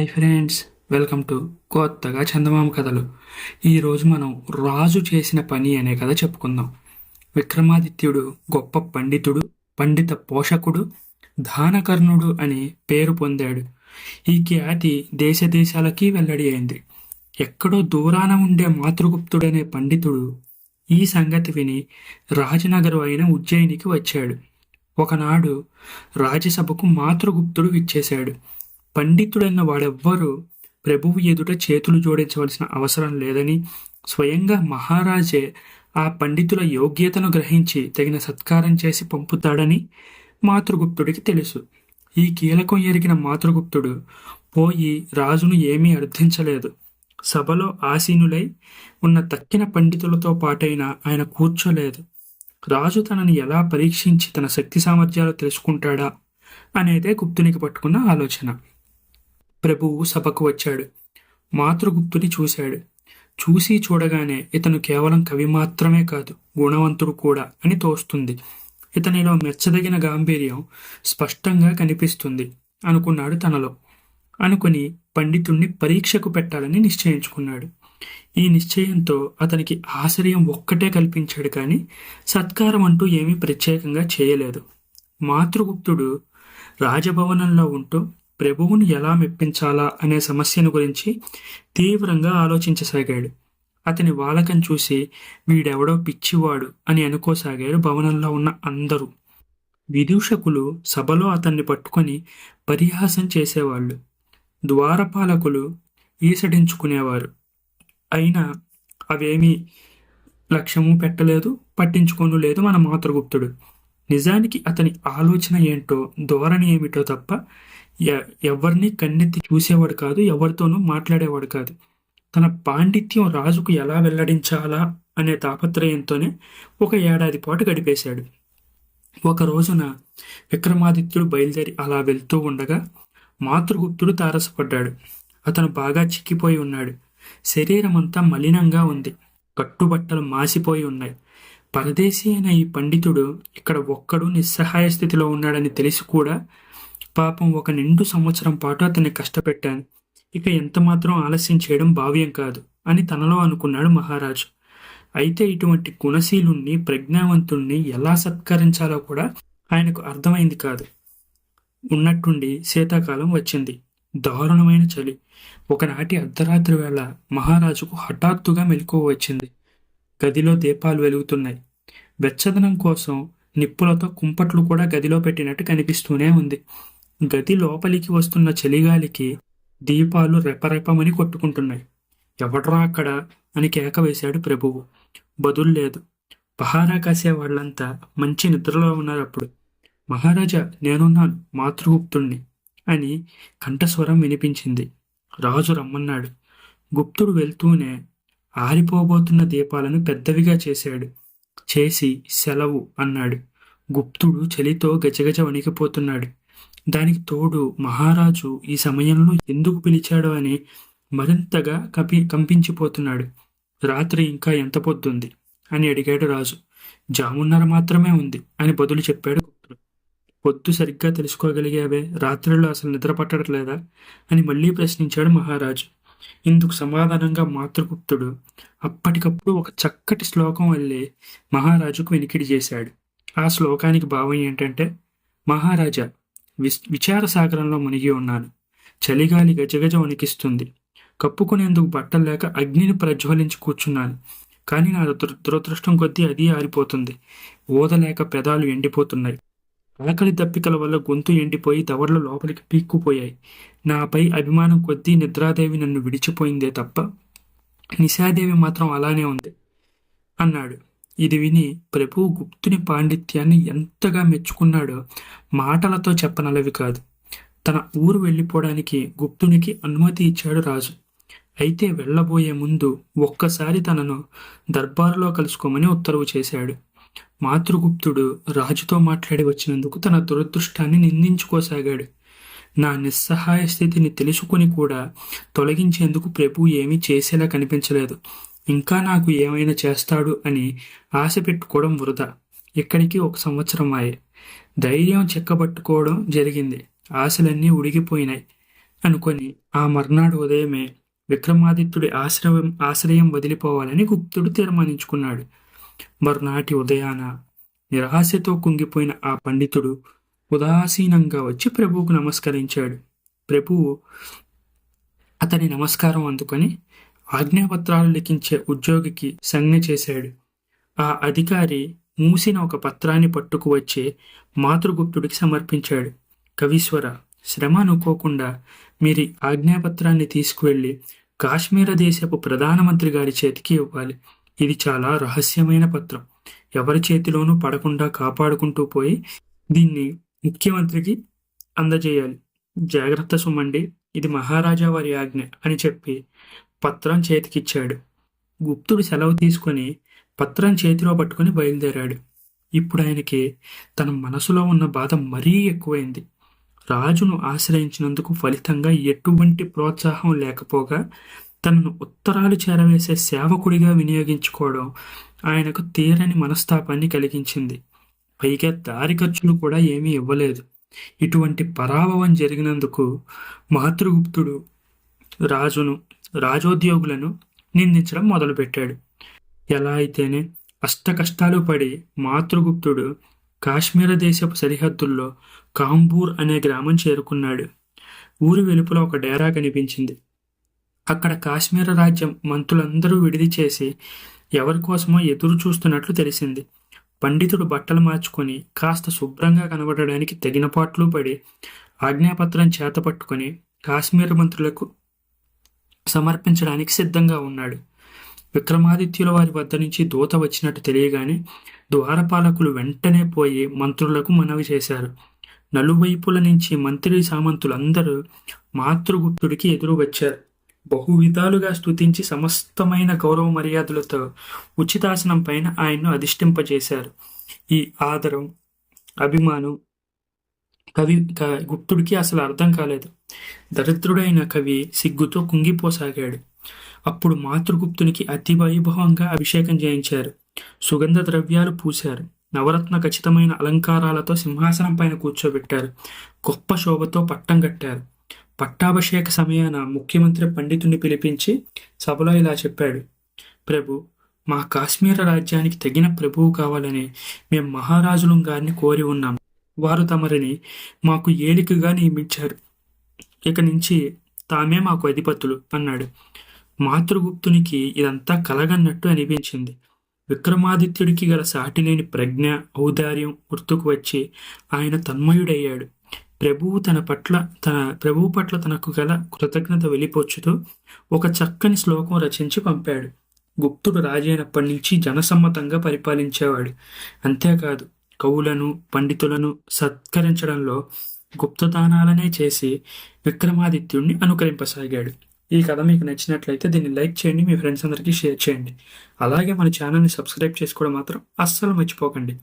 Hi friends welcome to కొత్తగా చందమామ కథలు. ఈరోజు మనం రాజు చేసిన పని అనే కథ చెప్పుకుందాం. విక్రమాదిత్యుడు గొప్ప పండితుడు పండిత పోషకుడు దానకర్ణుడు అని పేరు పొందాడు. ఈ ఖ్యాతి దేశ దేశాలకి వెల్లడి అయింది. ఎక్కడో దూరాన ఉండే మాతృగుప్తుడనే పండితుడు ఈ సంగతి విని రాజనగరు అయిన ఉజ్జయినికి వచ్చాడు. ఒకనాడు రాజ్యసభకు మాతృగుప్తుడు విచ్చేశాడు. పండితుడైన వాడెవ్వరూ ప్రభువు ఎదుట చేతులు జోడించవలసిన అవసరం లేదని స్వయంగా మహారాజే ఆ పండితుల యోగ్యతను గ్రహించి తగిన సత్కారం చేసి పంపుతాడని మాతృగుప్తుడికి తెలుసు. ఈ కీలకం ఎరిగిన మాతృగుప్తుడు పోయి రాజును ఏమీ అర్థించలేదు. సభలో ఆసీనులై ఉన్న తక్కిన పండితులతో పాటైన ఆయన కూర్చోలేదు. రాజు తనని ఎలా పరీక్షించి తన శక్తి సామర్థ్యాలు తెలుసుకుంటాడా అనేదే గుప్తునికి పట్టుకున్న ఆలోచన. ప్రభువు సభకు వచ్చాడు. మాతృగుప్తుని చూశాడు. చూసి చూడగానే ఇతను కేవలం కవి మాత్రమే కాదు గుణవంతుడు కూడా అని తోస్తుంది. ఇతనిలో మెచ్చదగిన గాంభీర్యం స్పష్టంగా కనిపిస్తుంది అనుకున్నాడు తనలో. అనుకుని పండితుణ్ణి పరీక్షకు పెట్టాలని నిశ్చయించుకున్నాడు. ఈ నిశ్చయంతో అతనికి ఆశ్రయం ఒక్కటే కల్పించాడు కానీ సత్కారం అంటూ ఏమీ ప్రత్యేకంగా చేయలేదు. మాతృగుప్తుడు రాజభవనంలో ఉంటూ ప్రభువును ఎలా మెప్పించాలా అనే సమస్యను గురించి తీవ్రంగా ఆలోచించసాగాడు. అతని వాలకం చూసి వీడెవడో పిచ్చివాడు అని అనుకోసాగారు భవనంలో ఉన్న అందరూ. విదూషకులు సభలో అతన్ని పట్టుకొని పరిహాసం చేసేవాళ్ళు. ద్వారపాలకులు ఈసడించుకునేవారు. అయినా అవేమీ లక్ష్యము పెట్టలేదు పట్టించుకోను లేదు మన మాతృగుప్తుడు. నిజానికి అతని ఆలోచన ఏంటో ధోరణి ఏమిటో తప్ప ఎవరిని కన్నెత్తి చూసేవాడు కాదు ఎవరితోనూ మాట్లాడేవాడు కాదు. తన పాండిత్యం రాజుకు ఎలా వెల్లడించాలా అనే తాపత్రయంతోనే ఒక ఏడాది పాటు గడిపేశాడు. ఒక రోజున విక్రమాదిత్యుడు బయలుదేరి అలా వెళ్తూ ఉండగా మాతృగుప్తుడు తారసపడ్డాడు. అతను బాగా చిక్కిపోయి ఉన్నాడు. శరీరం అంతా మలినంగా ఉంది. కట్టుబట్టలు మాసిపోయి ఉన్నాయి. పరదేశీ అయిన ఈ పండితుడు ఇక్కడ ఒక్కడు నిస్సహాయ స్థితిలో ఉన్నాడని తెలిసి కూడా పాపం ఒక నిండు సంవత్సరం పాటు అతన్ని కష్టపెట్టాను. ఇక ఎంత మాత్రం ఆలస్యం చేయడం భావ్యం కాదు అని తనలో అనుకున్నాడు మహారాజు. అయితే ఇటువంటి గుణశీలుణ్ణి ప్రజ్ఞావంతుణ్ణి ఎలా సత్కరించాలో కూడా ఆయనకు అర్థమైంది కాదు. ఉన్నట్టుండి శీతాకాలం వచ్చింది. దారుణమైన చలి. ఒకనాటి అర్ధరాత్రి వేళ మహారాజుకు హఠాత్తుగా మెలకువ వచ్చింది. గదిలో దీపాలు వెలుగుతున్నాయి. వెచ్చదనం కోసం నిప్పులతో కుంపట్లు కూడా గదిలో పెట్టినట్టు కనిపిస్తూనే ఉంది. గది లోపలికి వస్తున్న చలిగాలికి దీపాలు రెపరెపమని కొట్టుకుంటున్నాయి. ఎవడ్రా అక్కడ? అని కేక వేశాడు ప్రభువు. బదులు లేదు. పహారా కాసే వాళ్ళంతా మంచి నిద్రలో ఉన్నారు అప్పుడు. మహారాజా నేనున్నాను మాతృగుప్తుణ్ణి అని కంఠస్వరం వినిపించింది. రాజు రమ్మన్నాడు. గుప్తుడు వెళ్తూనే ఆరిపోబోతున్న దీపాలను పెద్దవిగా చేశాడు. చేసి సెలవు అన్నాడు. గుప్తుడు చలితో గజగజ వణికిపోతున్నాడు. దానికి తోడు మహారాజు ఈ సమయంలో ఎందుకు పిలిచాడు అని మరింతగా కపి కంపించిపోతున్నాడు. రాత్రి ఇంకా ఎంత పొద్దుంది? అని అడిగాడు రాజు. జామున్నర మాత్రమే ఉంది అని బదులు చెప్పాడు గుప్తుడు. పొద్దు సరిగ్గా తెలుసుకోగలిగావే? రాత్రిలో అసలు నిద్ర పట్టట్లేదా? అని మళ్ళీ ప్రశ్నించాడు మహారాజు. ఇందుకు సమాధానంగా మాతృగుప్తుడు అప్పటికప్పుడు ఒక చక్కటి శ్లోకం వల్లే మహారాజుకు వెనికిడి చేశాడు. ఆ శ్లోకానికి భావం ఏంటంటే మహారాజా విచార సాగరంలో మునిగి ఉన్నాను చలిగాలి గజగజ వణికిస్తుంది. కప్పుకునేందుకు బట్టలు లేక అగ్నిని ప్రజ్వలించి కూర్చున్నాను కానీ నా దురదృష్టం కొద్దీ అది ఆరిపోతుంది. ఓదలేక పెదాలు ఎండిపోతున్నాయి. ఆకలి దప్పికల వల్ల గొంతు ఎండిపోయి దవడలు లోపలికి పీక్కుపోయాయి. నాపై అభిమానం కొద్దీ నిద్రాదేవి నన్ను విడిచిపోయిందే తప్ప నిశాదేవి మాత్రం అలానే ఉంది అన్నాడు. ఇది విని ప్రభు గుప్తుని పాండిత్యాన్ని ఎంతగా మెచ్చుకున్నాడో మాటలతో చెప్పనలవి కాదు. తన ఊరు వెళ్ళిపోవడానికి గుప్తునికి అనుమతి ఇచ్చాడు రాజు. అయితే వెళ్ళబోయే ముందు ఒక్కసారి తనను దర్బారులో కలుసుకోమని ఉత్తర్వు చేశాడు. మాతృగుప్తుడు రాజుతో మాట్లాడి వచ్చినందుకు తన దురదృష్టాన్ని నిందించుకోసాగాడు. నా నిస్సహాయ స్థితిని తెలుసుకుని కూడా తొలగించేందుకు ప్రభు ఏమీ చేసేలా కనిపించలేదు. ఇంకా నాకు ఏమైనా చేస్తాడు అని ఆశ పెట్టుకోవడం వృధా. ఇక్కడికి ఒక సంవత్సరం ఆయే ధైర్యం చెక్కబట్టుకోవడం జరిగింది. ఆశలన్నీ ఉడిగిపోయినాయి. అనుకొని ఆ మర్నాడు ఉదయమే విక్రమాదిత్యుడి ఆశ్రయం ఆశ్రయం వదిలిపోవాలని గుప్తుడు తీర్మానించుకున్నాడు. మరునాటి ఉదయాన నిరాశతో కుంగిపోయిన ఆ పండితుడు ఉదాసీనంగా వచ్చి ప్రభువుకు నమస్కరించాడు. ప్రభువు అతని నమస్కారం అందుకొని ఆజ్ఞాపత్రాలు లిఖించే ఉద్యోగికి సంజ్ఞ చేశాడు. ఆ అధికారి మూసిన ఒక పత్రాన్ని పట్టుకు వచ్చి మాతృగుప్తుడికి సమర్పించాడు. కవీశ్వర శ్రమ అనుకోకుండా మీరు ఆజ్ఞాపత్రాన్ని తీసుకువెళ్ళి కాశ్మీర దేశపు ప్రధానమంత్రి గారి చేతికి ఇవ్వాలి. ఇది చాలా రహస్యమైన పత్రం. ఎవరి చేతిలోనూ పడకుండా కాపాడుకుంటూ పోయి దీన్ని ముఖ్యమంత్రికి అందజేయాలి. జాగ్రత్త సుమండి ఇది మహారాజా వారి ఆజ్ఞ అని చెప్పి పత్రం చేతికిచ్చాడు. గుప్తుడు సెలవు తీసుకొని పత్రం చేతిలో పట్టుకొని బయలుదేరాడు. ఇప్పుడు ఆయనకి తన మనసులో ఉన్న బాధ మరీ ఎక్కువైంది. రాజును ఆశ్రయించినందుకు ఫలితంగా ఎటువంటి ప్రోత్సాహం లేకపోగా తనను ఉత్తరాలు చేరవేసే సేవకుడిగా వినియోగించుకోవడం ఆయనకు తీరని మనస్తాపాన్ని కలిగించింది. పైగా దారి ఖర్చులు కూడా ఏమీ ఇవ్వలేదు. ఇటువంటి పరాభవం జరిగినందుకు మాతృగుప్తుడు రాజును రాజోద్యోగులను నిందించడం మొదలుపెట్టాడు. ఎలా అయితేనే అష్ట కష్టాలు పడి మాతృగుప్తుడు కాశ్మీర దేశపు సరిహద్దుల్లో కాంబూర్ అనే గ్రామం చేరుకున్నాడు. ఊరి వెలుపల ఒక డేరా కనిపించింది. అక్కడ కాశ్మీర రాజ్యం మంత్రులందరూ విడిది చేసి ఎవరి కోసమో ఎదురు చూస్తున్నట్లు తెలిసింది. పండితుడు బట్టలు మార్చుకొని కాస్త శుభ్రంగా కనబడడానికి తగిన పాట్లు పడి ఆజ్ఞాపత్రం చేతపట్టుకొని కాశ్మీర మంత్రులకు సమర్పించడానికి సిద్ధంగా ఉన్నాడు. విక్రమాదిత్యుల వారి వద్ద నుంచి దూత వచ్చినట్టు తెలియగానే ద్వారపాలకులు వెంటనే పోయి మంత్రులకు మనవి చేశారు. నలువైపుల నుంచి మంత్రి సామంతులందరూ మాతృగుప్తుడికి ఎదురు వచ్చారు. బహువిధాలుగా స్తుతించి సమస్తమైన గౌరవ మర్యాదలతో ఉచితాసనం పైన ఆయన్ను అధిష్టింపజేశారు ఈ ఆదరం అభిమానం కవి గుప్తుడికి అసలు అర్థం కాలేదు. దరిద్రుడైన కవి సిగ్గుతో కుంగిపోసాగాడు. అప్పుడు మాతృగుప్తునికి అతి వైభవంగా అభిషేకం చేయించారు. సుగంధ ద్రవ్యాలు పూశారు. నవరత్న ఖచ్చితమైన అలంకారాలతో సింహాసనం పైన కూర్చోబెట్టారు. గొప్ప శోభతో పట్టం కట్టారు. పట్టాభిషేక సమయాన ముఖ్యమంత్రి పండితుడిని పిలిపించి సభలో ఇలా చెప్పాడు. ప్రభు మా కాశ్మీర రాజ్యానికి తగిన ప్రభువు కావాలని మేము మహారాజులం గారిని కోరి ఉన్నాం. వారు తమరిని మాకు ఏలికగా నియమించారు. ఇక నుంచి తామే మాకు అధిపతులు అన్నాడు. మాతృగుప్తునికి ఇదంతా కలగన్నట్టు అనిపించింది. విక్రమాదిత్యుడికి గల సాటిలేని ప్రజ్ఞ ఔదార్యం గుర్తుకు వచ్చి ఆయన తన్మయుడయ్యాడు. ప్రభువు తన పట్ల తన ప్రభువు పట్ల తనకు గల కృతజ్ఞత వెళ్ళిపోచ్చుతూ ఒక చక్కని శ్లోకం రచించి పంపాడు. గుప్తుడు రాజైనప్పటి నుంచి జనసమ్మతంగా పరిపాలించేవాడు. అంతేకాదు కవులను పండితులను సత్కరించడంలో గుప్తదానాలనే చేసి విక్రమాదిత్యుడిని అనుకరింపసాగాడు. ఈ కథ మీకు నచ్చినట్లయితే దీన్ని లైక్ చేయండి మీ ఫ్రెండ్స్ అందరికీ షేర్ చేయండి. అలాగే మన ఛానల్ని సబ్స్క్రైబ్ చేసుకోవడం మాత్రం అస్సలు మర్చిపోకండి.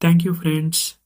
Thank you friends.